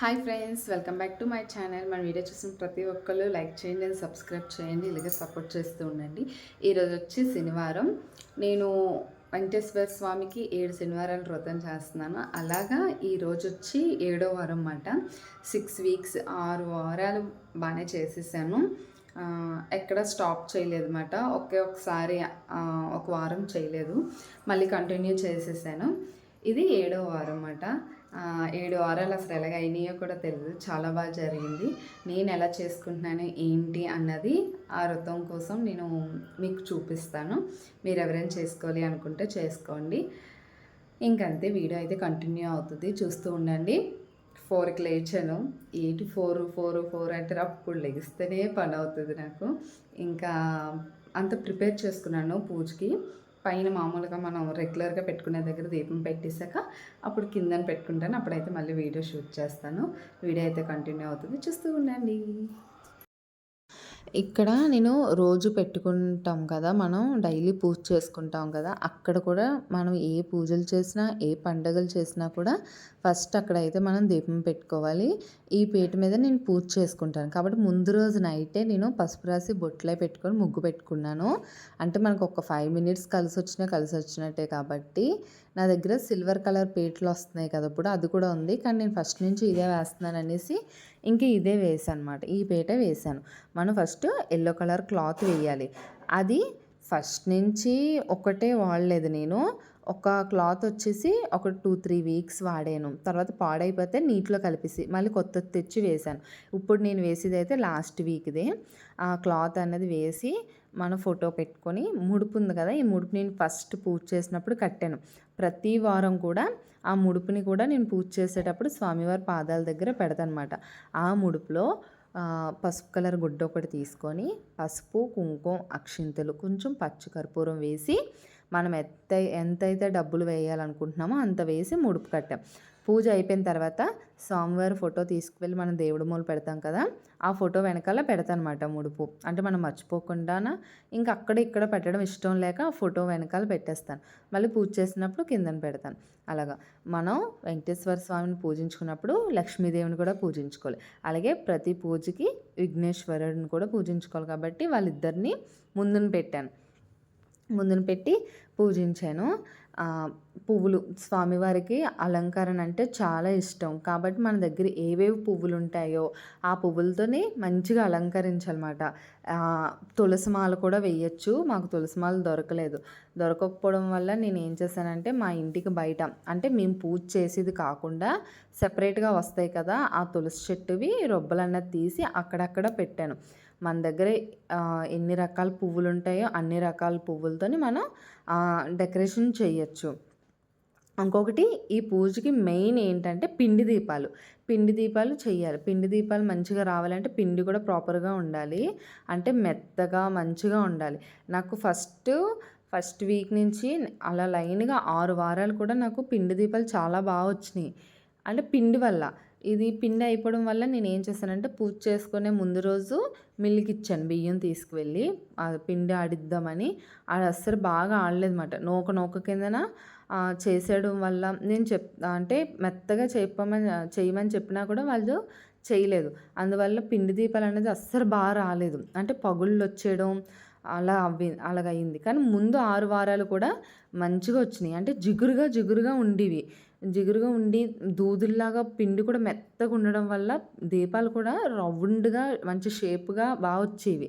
Hi friends welcome back to my channel. మన video చూసిన ప్రతి ఒక్కళ్ళు లైక్ చేయండి అండ్ సబ్స్క్రైబ్ చేయండి ఇలాగే సపోర్ట్ చేస్తూ ఉండండి. ఈరోజు వచ్చి శనివారం. నేను వెంకటేశ్వర స్వామికి ఏడు శనివారాలు వ్రతం చేస్తున్నాను. అలాగా ఈరోజు వచ్చి ఏడో వారం అన్నమాట. సిక్స్ వీక్స్ ఆరు వారాలు బాగానే చేసేసాను. ఎక్కడ స్టాప్ చేయలేదు అనమాట ఒకే ఒకసారి ఒక వారం చేయలేదు. మళ్ళీ కంటిన్యూ చేసేసాను. ఇది ఏడో వారం అన్నమాట. ఏడు వారాలు అసలు ఎలాగ అయినాయో కూడా తెలియదు చాలా బాగా జరిగింది. నేను ఎలా చేసుకుంటున్నాను ఏంటి అన్నది ఆ వ్రతం కోసం నేను మీకు చూపిస్తాను. మీరు ఎవరైనా చేసుకోవాలి అనుకుంటే చేసుకోండి. ఇంకంతే వీడియో అయితే కంటిన్యూ అవుతుంది. చూస్తూ ఉండండి. ఫోర్కి లేచాను. ఎయిట్ ఫోర్ ఫోర్ ఫోర్ అంటే అప్పుడు లెగిస్తేనే పని అవుతుంది నాకు. ఇంకా అంత ప్రిపేర్ చేసుకున్నాను పూజకి. పైన మామూలుగా మనం రెగ్యులర్గా పెట్టుకునే దగ్గర దీపం పెట్టేశాక అప్పుడు కిందని పెట్టుకుంటాను. అప్పుడైతే మళ్ళీ వీడియో షూట్ చేస్తాను. వీడియో అయితే కంటిన్యూ అవుతుంది. చూస్తూ ఉండండి. ఇక్కడ నేను రోజు పెట్టుకుంటాం కదా మనం డైలీ పూజ చేసుకుంటాం కదా అక్కడ కూడా మనం ఏ పూజలు చేసినా ఏ పండగలు చేసినా కూడా ఫస్ట్ అక్కడైతే మనం దీపం పెట్టుకోవాలి. ఈ పీట మీద నేను పూజ చేసుకుంటాను. కాబట్టి ముందు రోజు నైటే నేను పసుపు రాసి బొట్లే పెట్టుకొని ముగ్గు పెట్టుకున్నాను. అంటే మనకు ఒక ఫైవ్ మినిట్స్ కలిసి వచ్చినా కలిసి వచ్చినట్టే కాబట్టి నా దగ్గర సిల్వర్ కలర్ పేట్లు వస్తున్నాయి కదా ఇప్పుడు అది కూడా ఉంది. కానీ నేను ఫస్ట్ నుంచి ఇదే వేస్తున్నాను అనేసి ఇంక ఇదే వేసాను అనమాట ఈ పేట వేసాను మనం ఫస్ట్ ఎల్లో కలర్ క్లాత్ వేయాలి. అది ఫస్ట్ నుంచి ఒకటే వాడలేదు నేను. ఒక క్లాత్ వచ్చేసి ఒక టూ త్రీ వీక్స్ వాడాను. తర్వాత పాడైపోతే నీటిలో కలిపేసి మళ్ళీ కొత్త తెచ్చి వేశాను. ఇప్పుడు నేను వేసేది అయితే లాస్ట్ వీక్దే. ఆ క్లాత్ అన్నది వేసి మన ఫోటో పెట్టుకొని ముడుపు ఉంది కదా ఈ ముడుపు నేను ఫస్ట్ పూజ చేసినప్పుడు కట్టాను. ప్రతి వారం కూడా ఆ ముడుపుని కూడా నేను పూజ చేసేటప్పుడు స్వామివారి పాదాల దగ్గర పెడతానమాట. ఆ ముడుపులో పసుపు కలర్ గుడ్డ ఒకటి తీసుకొని పసుపు కుంకుమ అక్షింతలు కొంచెం పచ్చి కర్పూరం వేసి మనం ఎంత ఎంతైతే డబ్బులు వేయాలనుకుంటున్నామో అంత వేసి ముడుపు కట్టాం. పూజ అయిపోయిన తర్వాత స్వామివారి ఫోటో తీసుకువెళ్ళి మనం దేవుడి మూలు పెడతాం కదా ఆ ఫోటో వెనకాల పెడతానమాట ముడుపు. అంటే మనం మర్చిపోకుండా ఇంకా అక్కడ ఇక్కడ పెట్టడం ఇష్టం లేక ఆ ఫోటో వెనకాల పెట్టేస్తాను. మళ్ళీ పూజ చేసినప్పుడు కిందన పెడతాను. అలాగా. మనం వెంకటేశ్వర స్వామిని పూజించుకున్నప్పుడు లక్ష్మీదేవిని కూడా పూజించుకోవాలి. అలాగే ప్రతి పూజకి విఘ్నేశ్వరుడిని కూడా పూజించుకోవాలి కాబట్టి వాళ్ళిద్దరిని ముందున పెట్టాను. ముందున పెట్టి పూజించాను. పువ్వులు స్వామివారికి అలంకరణ అంటే చాలా ఇష్టం. కాబట్టి మన దగ్గర ఏవేవి పువ్వులు ఉంటాయో ఆ పువ్వులతోనే మంచిగా అలంకరించాలన్నమాట. తులసిమాల తులసి కూడా వేయచ్చు. మాకు తులసిమాల దొరకలేదు. దొరకకపోవడం వల్ల నేను ఏం చేశానంటే మా ఇంటికి బయట అంటే మేము పూజ చేసేది కాకుండా సెపరేట్గా వస్తాయి కదా ఆ తులసి చెట్టువి రొబ్బలన్నది తీసి అక్కడక్కడ పెట్టాను. మన దగ్గర ఎన్ని రకాల పువ్వులు ఉంటాయో అన్ని రకాల పువ్వులతోని మనం డెకరేషన్ చేయొచ్చు ఇంకొకటి ఈ పూజకి మెయిన్ ఏంటంటే పిండి దీపాలు. పిండి దీపాలు చేయాలి పిండి దీపాలు మంచిగా రావాలంటే పిండి కూడా ప్రాపర్గా ఉండాలి. అంటే మెత్తగా మంచిగా ఉండాలి. నాకు ఫస్ట్ ఫస్ట్ వీక్ నుంచి అలా లైన్గా ఆరు వారాలు కూడా నాకు పిండి దీపాలు చాలా బాగా వచ్చినాయి. అంటే పిండి వల్ల. ఇది పిండి అయిపోవడం వల్ల నేను ఏం చేశానంటే పూజ చేసుకునే ముందు రోజు మిల్లుకి ఇచ్చాను బియ్యం తీసుకువెళ్ళి. ఆ పిండి ఆడిద్దామని. అది అస్సలు బాగా ఆడలేదు అనమాట నూక నూక కిందన చేసేయడం వల్ల నేను చెప్ అంటే మెత్తగా చెప్పమని చేయమని చెప్పినా కూడా వాళ్ళు చేయలేదు. అందువల్ల పిండి దీపాలు అనేది అస్సలు బాగా రాలేదు. అంటే పగుళ్ళు వచ్చేయడం అలా అవి అలాగయింది. కానీ ముందు ఆరు వారాలు కూడా మంచిగా వచ్చినాయి. అంటే జిగురుగా జిగురుగా ఉండేవి. జిగురుగా ఉండి దూదుల్లాగా పిండి కూడా మెత్తగా ఉండడం వల్ల దీపాలు కూడా రౌండ్గా మంచి షేప్గా బాగా వచ్చేవి.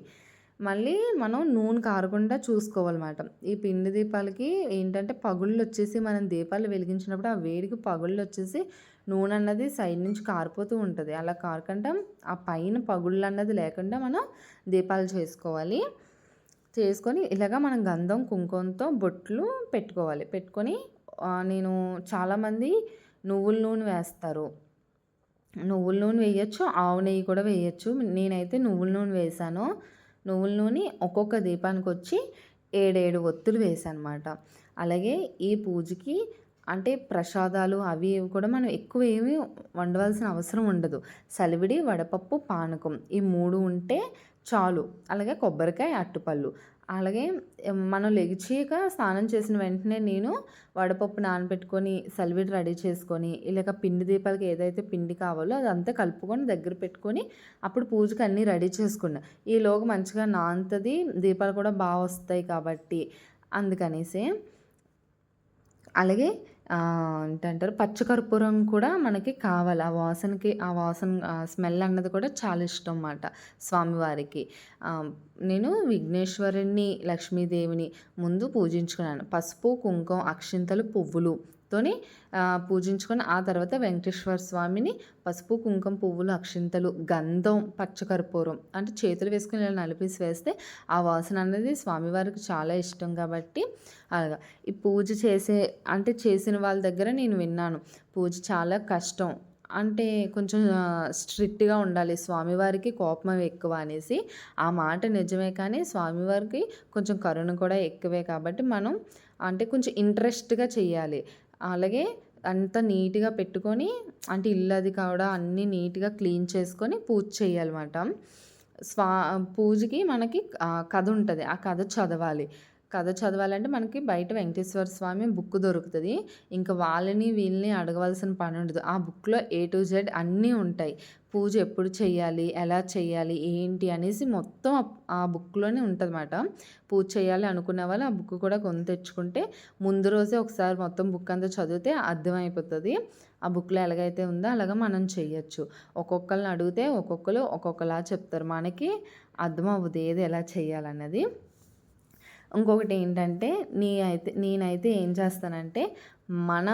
మళ్ళీ మనం నూనె కారకుండా చూసుకోవాలన్నమాట. ఈ పిండి దీపాలకి ఏంటంటే పగుళ్ళు వచ్చేసి మనం దీపాలు వెలిగించినప్పుడు ఆ వేడికి పగుళ్ళు వచ్చేసి నూనె అన్నది సైడ్ నుంచి కారిపోతూ ఉంటుంది. అలా కారకుండా ఆ పైన పగుళ్ళు అన్నది లేకుండా మనం దీపాలు చేసుకోవాలి. చేసుకొని ఇలాగా మనం గంధం కుంకుమతో బొట్లు పెట్టుకోవాలి. పెట్టుకొని నేను చాలామంది నువ్వుల నూనె వేస్తారు. నువ్వుల నూనె వేయచ్చు ఆవు నెయ్యి కూడా వేయచ్చు. నేనైతే నువ్వుల నూనె వేసాను నువ్వుల నూనె ఒక్కొక్క దీపానికి వచ్చి ఏడేడు ఒత్తులు వేసాను అనమాట అలాగే ఈ పూజకి అంటే ప్రసాదాలు అవి ఇవి కూడా మనం ఎక్కువ ఏమీ వండవలసిన అవసరం ఉండదు. సలివిడి వడపప్పు పానకం ఈ మూడు ఉంటే చాలు. అలాగే కొబ్బరికాయ అట్టుపళ్ళు. అలాగే మనం లెగిచాక స్నానం చేసిన వెంటనే నేను వడపప్పు నానబెట్టుకొని సలివిడి రెడీ చేసుకొని ఇలాగ పిండి దీపాలకి ఏదైతే పిండి కావాలో అదంతా కలుపుకొని దగ్గర పెట్టుకొని అప్పుడు పూజకి అన్నీ రెడీ చేసుకున్నా. ఈలోగా మంచిగా నానుతుంది దీపాలు కూడా బాగా వస్తాయి కాబట్టి అందుకనేసి. అలాగే ఏంటంటారు పచ్చకర్పూరం కూడా మనకి కావాలి. ఆ వాసనకి ఆ వాసన స్మెల్ అన్నది కూడా చాలా ఇష్టం అన్నమాట స్వామివారికి. నేను విఘ్నేశ్వరుని లక్ష్మీదేవిని ముందు పూజించుకున్నాను. పసుపు కుంకుమ అక్షింతలు పువ్వులు తోని పూజించుకొని ఆ తర్వాత వెంకటేశ్వర స్వామిని పసుపు కుంకుమ పువ్వులు అక్షింతలు గంధం పచ్చకర్పూరం అంటే చేతులు వేసుకుని ఇలా నలిపేసి వేస్తే ఆ వాసన అనేది స్వామివారికి చాలా ఇష్టం కాబట్టి అలాగా. ఈ పూజ చేసే అంటే చేసిన వాళ్ళ దగ్గర నేను విన్నాను పూజ చాలా కష్టం. అంటే కొంచెం స్ట్రిక్ట్గా ఉండాలి. స్వామివారికి కోపం ఎక్కువ అనేసి ఆ మాట నిజమే కానీ స్వామివారికి కొంచెం కరుణ కూడా ఎక్కువే కాబట్టి మనం అంటే కొంచెం ఇంట్రెస్ట్గా చేయాలి అలాగే అంత నీట్గా పెట్టుకొని అంటే ఇల్లు అది కూడా అన్నీ నీట్గా క్లీన్ చేసుకొని పూజ చేయాలన్నమాట. స్వా పూజకి మనకి కథ ఉంటుంది. ఆ కథ చదవాలి. కథ చదవాలంటే మనకి బయట వెంకటేశ్వర స్వామి బుక్ దొరుకుతుంది. ఇంకా వాళ్ళని వీళ్ళని అడగవలసిన పని ఉండదు. ఆ బుక్లో ఏ టు జెడ్ అన్నీ ఉంటాయి. పూజ ఎప్పుడు చేయాలి ఎలా చేయాలి ఏంటి? అనేసి మొత్తం ఆ బుక్లోనే ఉంటుందన్నమాట. పూజ చేయాలి అనుకున్న వాళ్ళు ఆ బుక్ కూడా కొని తెచ్చుకుంటే ముందు రోజే ఒకసారి మొత్తం బుక్ అంతా చదివితే అర్థమైపోతుంది. ఆ బుక్లో ఎలాగైతే ఉందో అలాగ మనం చేయొచ్చు ఒక్కొక్కరిని అడిగితే ఒక్కొక్కరు ఒక్కొక్కలా చెప్తారు. మనకి అర్థం అవ్వదు ఏది ఎలా చేయాలన్నది ఇంకొకటి ఏంటంటే నీ అయితే నేనైతే ఏం చేస్తానంటే మన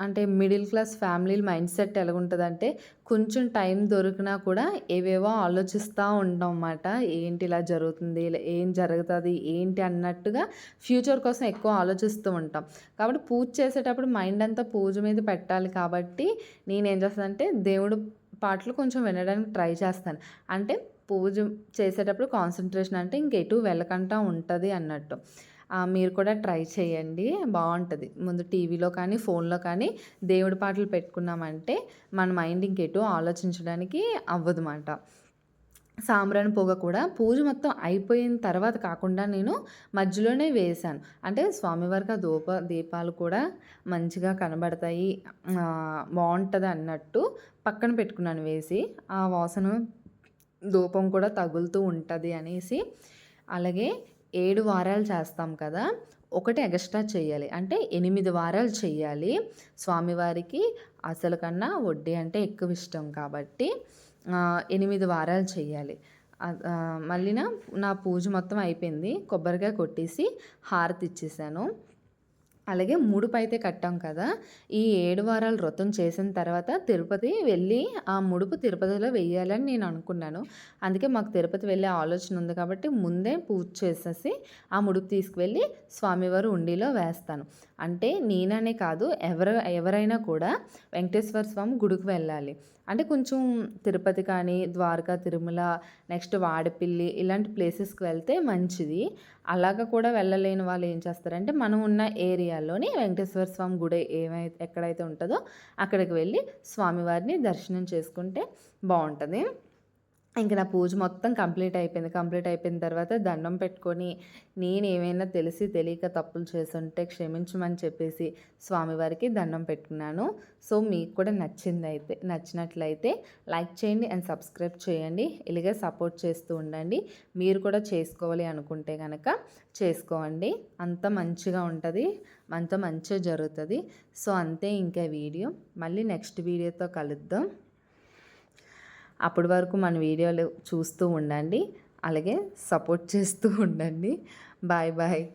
అంటే middle class family mindset ఎలాగుంటుందంటే కొంచెం టైం దొరికినా కూడా ఏవేవో ఆలోచిస్తూ ఉంటాం అన్నమాట ఏంటి ఇలా జరుగుతుంది ఏం జరుగుతుంది ఏంటి అన్నట్టుగా ఫ్యూచర్ కోసం ఎక్కువ ఆలోచిస్తూ ఉంటాం. కాబట్టి పూజ చేసేటప్పుడు మైండ్ అంతా పూజ మీద పెట్టాలి కాబట్టి నేనేం చేస్తానంటే దేవుడు పాటలు కొంచెం వినడానికి ట్రై చేస్తాను. అంటే పూజ చేసేటప్పుడు కాన్సన్ట్రేషన్ అంటే ఇంకెటు వెళ్ళకుండా ఉంటుంది అన్నట్టు. మీరు కూడా ట్రై చేయండి. బాగుంటుంది. ముందు టీవీలో కానీ ఫోన్లో కానీ దేవుడి పాటలు పెట్టుకున్నామంటే మన మైండ్ ఇంకెటు ఆలోచించడానికి అవ్వదన్నమాట సాంబ్రాణి పొగ కూడా పూజ మొత్తం అయిపోయిన తర్వాత కాకుండా నేను మధ్యలోనే వేశాను. అంటే స్వామివారికి ఆ దూప దీపాలు కూడా మంచిగా కనబడతాయి. బాగుంటుంది అన్నట్టు పక్కన పెట్టుకున్నాను వేసి. ఆ వాసన ధూపం కూడా తగులుతూ ఉంటుంది అనేసి అలాగే ఏడు వారాలు చేస్తాం కదా ఒకటి ఎక్స్ట్రా చేయాలి. అంటే ఎనిమిది వారాలు చేయాలి. స్వామివారికి అసలు కన్నా వడ్డీ అంటే ఎక్కువ ఇష్టం కాబట్టి ఎనిమిది వారాలు చేయాలి. మళ్ళీ నా పూజ మొత్తం అయిపోయింది. కొబ్బరికాయ కొట్టేసి హారతి ఇచ్చేసాను. అలాగే ముడుపు అయితే కట్టాం కదా. ఈ ఏడు వారాలు వ్రతం చేసిన తర్వాత తిరుపతి వెళ్ళి ఆ ముడుపు తిరుపతిలో వెయ్యాలని నేను అనుకున్నాను. అందుకే మాకు తిరుపతి వెళ్ళే ఆలోచన ఉంది కాబట్టి ముందే పూజ చేసేసి ఆ ముడుపు తీసుకువెళ్ళి స్వామివారు ఉండిలో వేస్తాను. అంటే నేననే కాదు ఎవరు ఎవరైనా కూడా వెంకటేశ్వర స్వామి గుడికి వెళ్ళాలి. అంటే కొంచెం తిరుపతి కానీ ద్వారకా తిరుమల నెక్స్ట్ వాడపిల్లి ఇలాంటి ప్లేసెస్కి వెళ్తే మంచిది. అలాగ కూడా వెళ్ళలేని వాళ్ళు ఏం చేస్తారంటే మనం ఉన్న ఏరియా ఏరియాలోని వెంకటేశ్వర స్వామి గుడి ఏమైతే ఎక్కడైతే ఉంటుందో అక్కడికి వెళ్ళి స్వామివారిని దర్శనం చేసుకుంటే బాగుంటుంది. ఇంక నా పూజ మొత్తం కంప్లీట్ అయిపోయింది. కంప్లీట్ అయిపోయిన తర్వాత దండం పెట్టుకొని నేను ఏమైనా తెలిసి తెలియక తప్పులు చేస్తుంటే క్షమించమని చెప్పేసి స్వామివారికి దండం పెట్టుకున్నాను. సో మీకు కూడా నచ్చింది అయితే నచ్చినట్లయితే లైక్ చేయండి అండ్ సబ్స్క్రైబ్ చేయండి. ఇలాగే సపోర్ట్ చేస్తూ ఉండండి. మీరు కూడా చేసుకోవాలి అనుకుంటే కనుక చేసుకోండి. అంత మంచిగా ఉంటుంది. అంత మంచిగా జరుగుతుంది. సో అంతే ఇంకా వీడియో. మళ్ళీ నెక్స్ట్ వీడియోతో కలుద్దాం. అప్పటి వరకు మన వీడియోలు చూస్తూ ఉండండి. అలాగే సపోర్ట్ చేస్తూ ఉండండి. Bye bye.